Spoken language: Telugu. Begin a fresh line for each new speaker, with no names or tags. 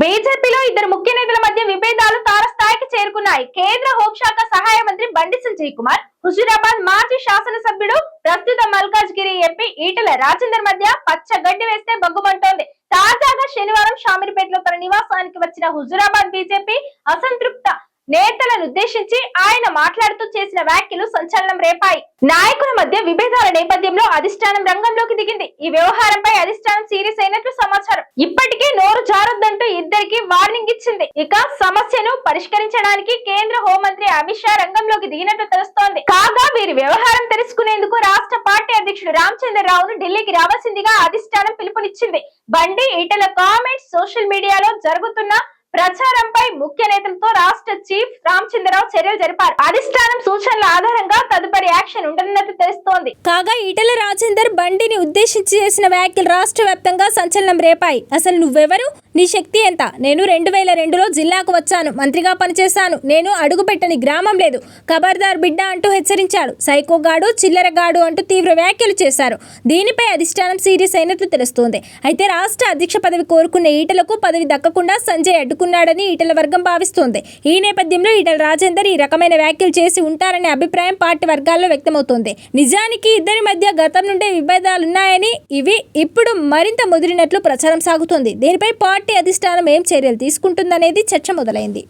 బీజేపీలో ఇద్దరు ముఖ్య నేతల మధ్య విభేదాలు తారస్థాయికి చేరుకున్నాయి. కేంద్ర హోంశాఖ సహాయ మంత్రి బండి సంజయ్ కుమార్ హుజూరాబాద్ మాజీ శాసనసభ్యుడు ప్రస్తుత మల్కాజ్గిరి ఎంపీ ఈటల రాజేందర్ మధ్య పచ్చ గడ్డి వేస్తే బగ్గుమంటోంది. తాజాగా శనివారం షామిరిపేటలో తన నివాసానికి వచ్చిన హుజూరాబాద్ బీజేపీ అసంతృప్త నేతలను ఉద్దేశించి ఆయన మాట్లాడుతూ చేసిన వ్యాఖ్యలు సంచలనం రేపాయి. నాయకుల మధ్య విభేదాల నేపథ్యంలో అధిష్టానం రంగంలోకి దిగింది. ఈ వ్యవహారంపై అధిష్టానం సీరియస్ అయినట్లు సమాచారం. ఇప్పటికే మారొద్దంటూ ఇద్దరికి వార్నింగ్ ఇచ్చింది. ఇక సమస్యను పరిష్కరించడానికి కేంద్ర హోంమంత్రి అమిత్ షా రంగంలోకి దిగినట్లు తెలుస్తోంది. కాగా వీరి వ్యవహారం తెలుసుకునేందుకు రాష్ట్ర పార్టీ అధ్యక్షుడు రామచంద్రరావును ఢిల్లీకి రావాల్సిందిగా అధిష్టానం పిలుపునిచ్చింది. బండి ఈటల కామెంట్స్ సోషల్ మీడియాలో జరుగుతున్న ప్రచారంపై ముఖ్య నేతలతో రాష్ట్ర చీఫ్ రామచంద్రరావు చర్యలు జరిపారు. అధిష్టానం సూచనల ఆధారంగా తదుపరి యాక్షన్ ఉండనున్నట్టు తెలుస్తోంది.
కాగా ఈటల రాజేందర్ బండిని ఉద్దేశించి చేసిన వ్యాఖ్యలు రాష్ట్ర వ్యాప్తంగా సంచలనం రేపాయి. అసలు నువ్వెవరు? నీ శక్తి ఎంత? నేను రెండు వేల రెండులో జిల్లాకు వచ్చాను. మంత్రిగా పనిచేశాను. నేను అడుగుపెట్టని గ్రామం లేదు. ఖబర్దార్ బిడ్డ అంటూ హెచ్చరించాడు. సైకోగాడు చిల్లరగాడు అంటూ తీవ్ర వ్యాఖ్యలు చేశారు. దీనిపై అధిష్టానం సీరియస్ అయినట్లు తెలుస్తోంది. అయితే రాష్ట్ర అధ్యక్ష పదవి కోరుకున్న ఈటలకు పదవి దక్కకుండా సంజయ్ అడ్డుకున్నాడని ఈటల వర్గం భావిస్తోంది. ఈ నేపథ్యంలో ఈటల రాజేందర్ ఈ రకమైన వ్యాఖ్యలు చేసి ఉంటారనే అభిప్రాయం పార్టీ వర్గాల్లో వ్యక్తమవుతోంది. నిజానికి ఇద్దరి మధ్య గతం నుండే విభేదాలున్నాయని ఇవి ఇప్పుడు మరింత ముదిరినట్లు ప్రచారం సాగుతోంది. దీనిపై పార్టీ అధిష్టానం ఏం చర్యలు తీసుకుంటుందనేది చర్చ మొదలైంది.